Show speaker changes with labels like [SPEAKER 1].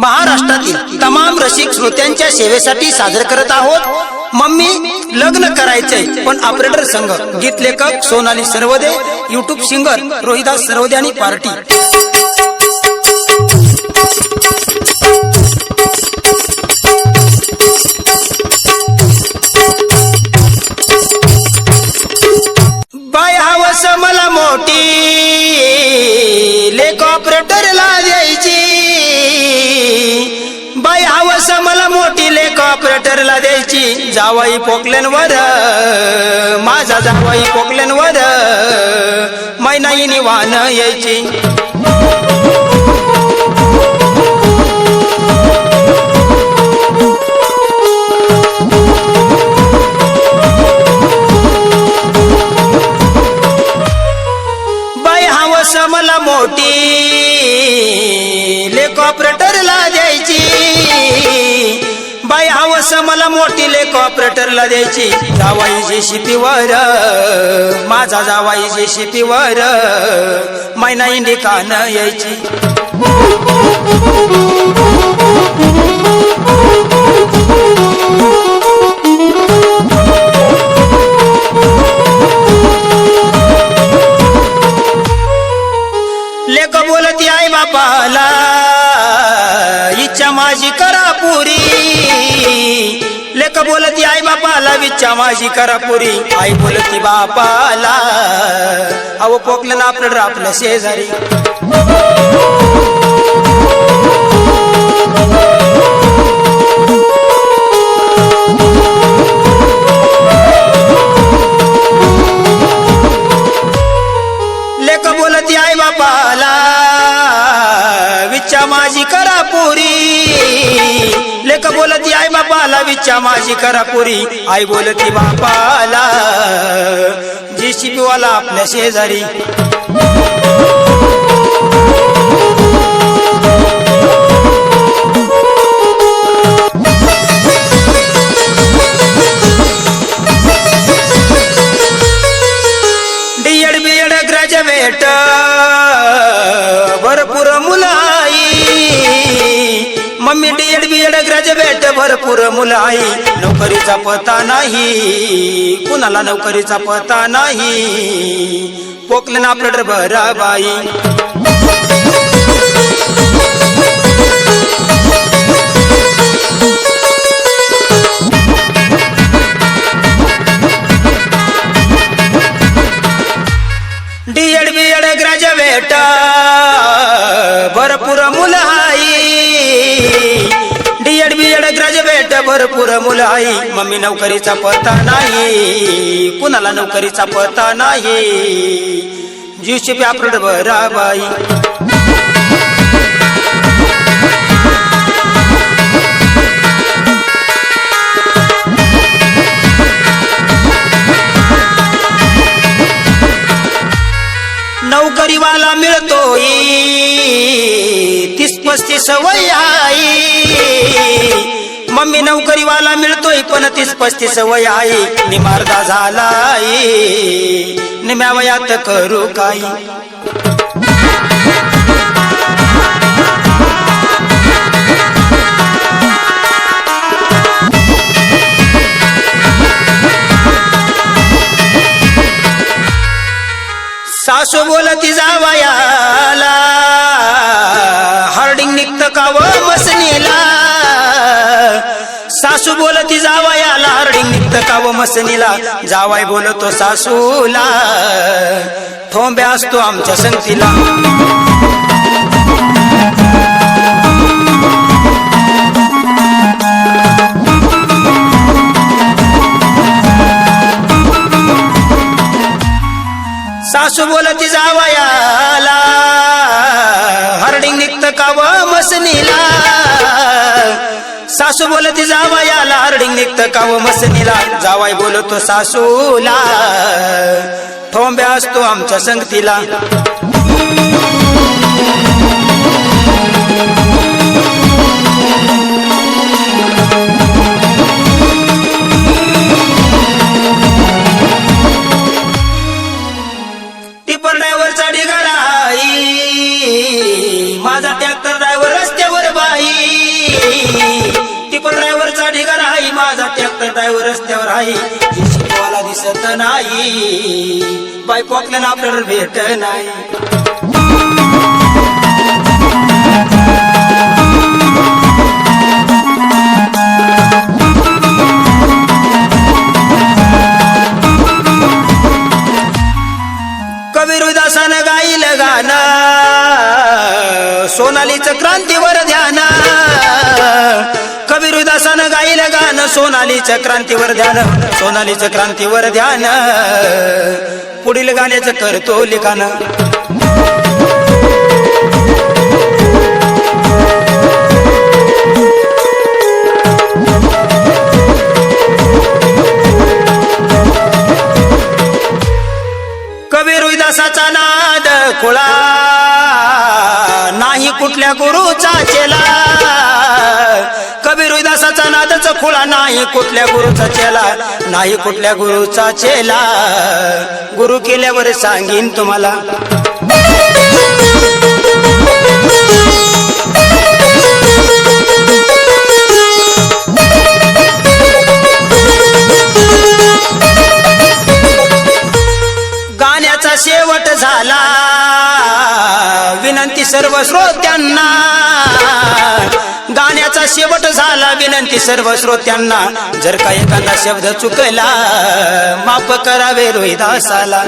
[SPEAKER 1] महाराष्ट्रातील तमाम रसिक श्रोत्यांच्या सेवेसाठी सादर करत आहोत. मम्मी लग्न करायचंय पण ऑपरेटर संघ गीत लेखक सोनाली सर्वदे युट्यूब सिंगर रोहिदास सर्वदे आणि पार्टी. ऑपरेटरला द्यायची. जावाई पोकलेनवर माझा जावाई पोकलेनवर मैनाईनी वाहन यायची. मोठी लेख ऑपरेटरला द्यायची. जावाई जे शिपीवर माझा जावाई जे शिपीवर मैना इंडिकान यायची. लेख बोलती आई बापाला इच्छा माझी करा बोलती आई बापाला इच्छा माझी करा पुरी. आई बोलती बापाला अहो पोकलं ना आपलं आपलं शेजारी. लेख बोलती आई बापाला माझी करा पुरी लेख बोलती आई बापाला विच्छा माझी करा पुरी आई बोलती बापाला जी शिपीवाला आपल्या शेजारी. DEd BEd graduate. BEd graduate भरपूर मुलाई. नोकरीचा पता नाही. कुणाला नोकरीचा पता नाही. पोकले ना आपलं भरपूर मुलं आई. मम्मी नोकरीचा पत्ता नाही. कुणाला नोकरीचा पत्ता नाही. जीवशी व्यापरड भरा बाई नोकरीवाला मिळतोय. तीस पस्तीस वय आई मम्मी नोकरीवाला मिळतोय पण तीस पस्तीस वय आहे. निमार्दा झालाय. निम्या वयात करू काही. सासू बोलती जावयाला. हार्डिंग निघत का सासू बोलती जावायाला हार्डिंग निघत काव मसनीला. जावाय बोलतो सासूला ठोंब्या असतो आमच्या संगतीला सासू बोलती जावयाला हरडिंग निघत काव मसनीला. सासू बोलती जावयाला हरडिंग निघत काव मसनीला? जावाय बोलतो सासूला ठोंब्या असतो आमच्या संगतीला. नाही. शिकवायला दिसत नाही. बाय आपल्याला आपल्याला भेट नाही. कबीरदासानं सोनालीचं क्रांतीवर ध्यान. कबीरदासानं गाईल सोनाली चक्रांतीवर क्रांतीवर ध्यान सोनालीचं क्रांतीवर ध्यान. पुढील गाण्याचं करतो लिखाण. कवी रुईदासाचा नाद खुळा. नाही कुठल्या गुरुचा चेला. कबीर उदासाचा नादच खुळा नाही कुठल्या गुरुचा चेला नाही कुठल्या गुरुचा चेला. गुरु केल्यावर सांगीन तुम्हाला. विनंती सर्व श्रोत्यांना. गाण्याचा शेवट झाला विनंती सर्व श्रोत्यांना. जर का एखादा शब्द चुकला माफ करावे रोहिदासाला.